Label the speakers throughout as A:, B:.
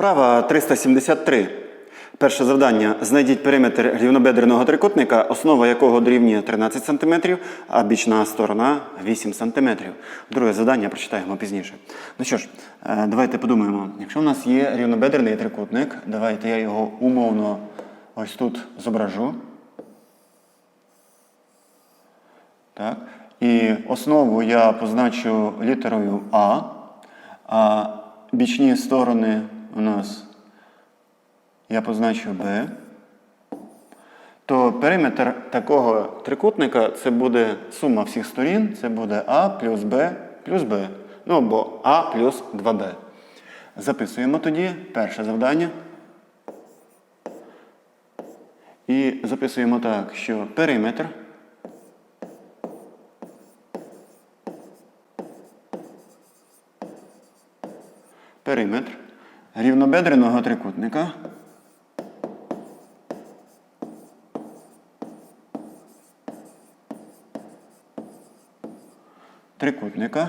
A: Вправа 373. Перше завдання. Знайдіть периметр рівнобедреного трикутника, основа якого дорівнює 13 см, а бічна сторона 8 см. Друге завдання прочитаємо пізніше. Ну що ж, е, давайте подумаємо. Якщо в нас є рівнобедрений трикутник, давайте я його умовно ось тут зображу. Так. І основу я позначу літерою А, а бічні сторони у нас я позначу Б, то периметр такого трикутника це буде сума всіх сторін, це буде А плюс Б плюс Б. Ну або А плюс 2Б. Записуємо тоді перше завдання. І записуємо так, що периметр. Периметр рівнобедреного трикутника. Трикутника.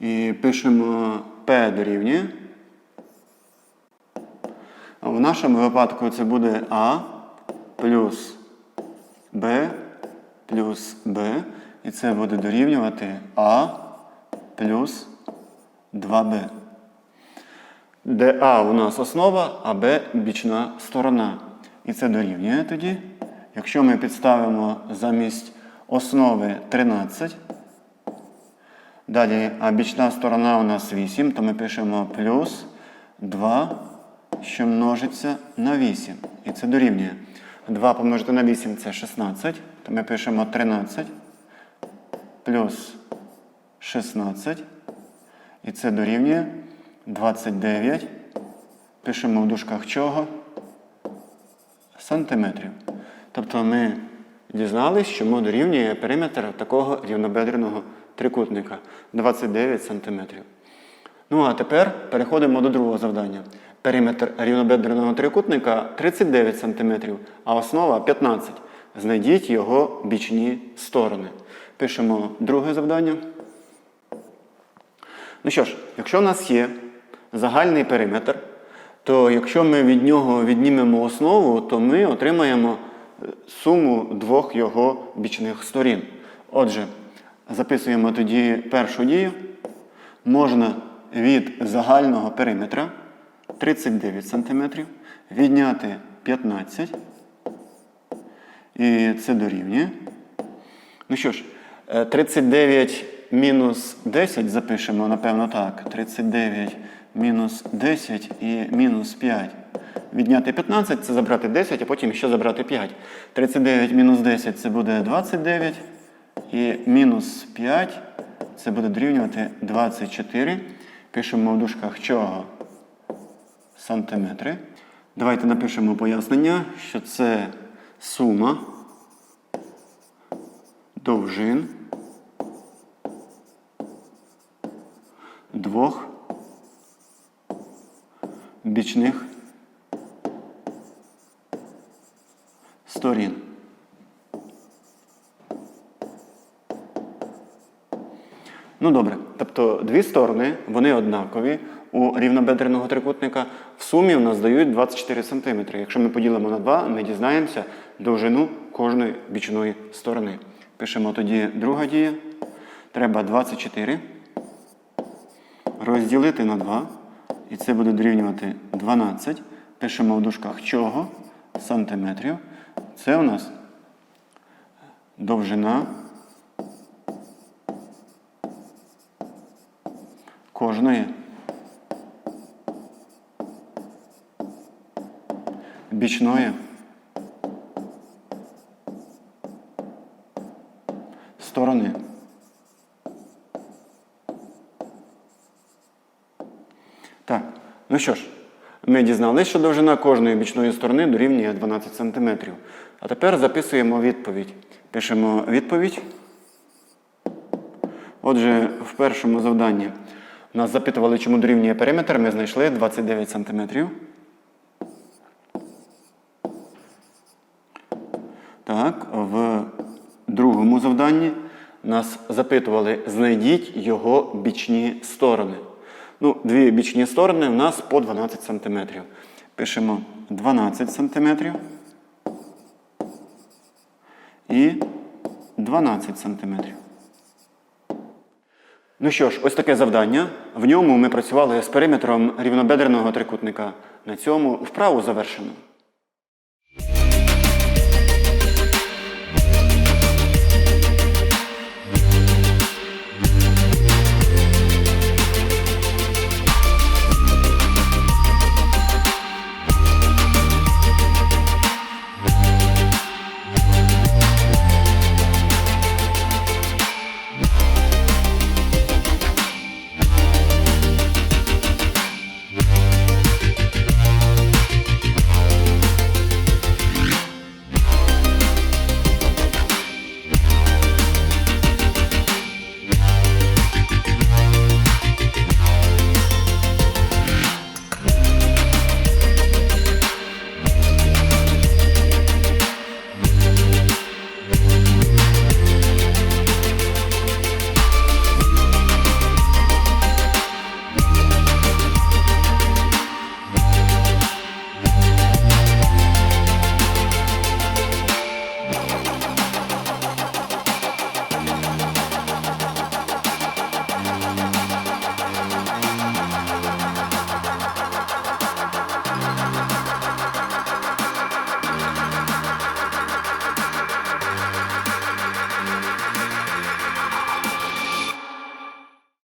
A: І пишемо P дорівнює. А в нашому випадку це буде А плюс Б плюс Б. І це буде дорівнювати А плюс 2Б. Де А у нас основа, а Б бічна сторона. І це дорівнює тоді. Якщо ми підставимо замість основи 13, далі а бічна сторона у нас 8, то ми пишемо плюс 2, що множиться на 8. І це дорівнює. 2 помножити на 8 це 16, то ми пишемо 13 плюс 16. І це дорівнює 29. Пишемо в дужках чого? Сантиметрів. Тобто ми дізналися, що ми дорівнює периметр такого рівнобедреного трикутника 29 сантиметрів. Ну а тепер переходимо до другого завдання. Периметр рівнобедреного трикутника 39 см, а основа 15 Знайдіть його бічні сторони. Пишемо друге завдання. Ну що ж, якщо в нас є загальний периметр, то якщо ми від нього віднімемо основу, то ми отримаємо е, суму двох його бічних сторін. Отже, записуємо тоді першу дію. Можна від загального периметра 39 см відняти 15. І це дорівнює. Ну що ж, е, 39 мінус 10 запишемо, напевно, так. 39 мінус 10 і мінус 5. Відняти 15 це забрати 10, а потім ще забрати 5. 39 мінус 10 це буде 29. І мінус 5 це буде дорівнювати 24. Пишемо в дужках чого? Сантиметри. Давайте напишемо пояснення, що це сума довжин двох бічних сторін. Ну добре, тобто дві сторони, вони однакові у рівнобедреного трикутника. В сумі у нас дають 24 см. Якщо ми поділимо на 2, ми дізнаємося довжину кожної бічної сторони. Пишемо тоді друга дія. Треба 24 розділити на 2. І це буде дорівнювати 12. Пишемо в дужках чого? Сантиметрів. Це у нас довжина кожної бічної сторони. Так, ну що ж, ми дізналися, що довжина кожної бічної сторони дорівнює 12 см. А тепер записуємо відповідь. Пишемо відповідь. Отже, в першому завданні нас запитували, чому дорівнює периметр, ми знайшли 29 см. Так, в другому завданні нас запитували, знайдіть його бічні сторони. Ну, дві бічні сторони у нас по 12 см. Пишемо 12 см і 12 см. Ну що ж, ось таке завдання. В ньому ми працювали з периметром рівнобедреного трикутника. На цьому вправу завершено.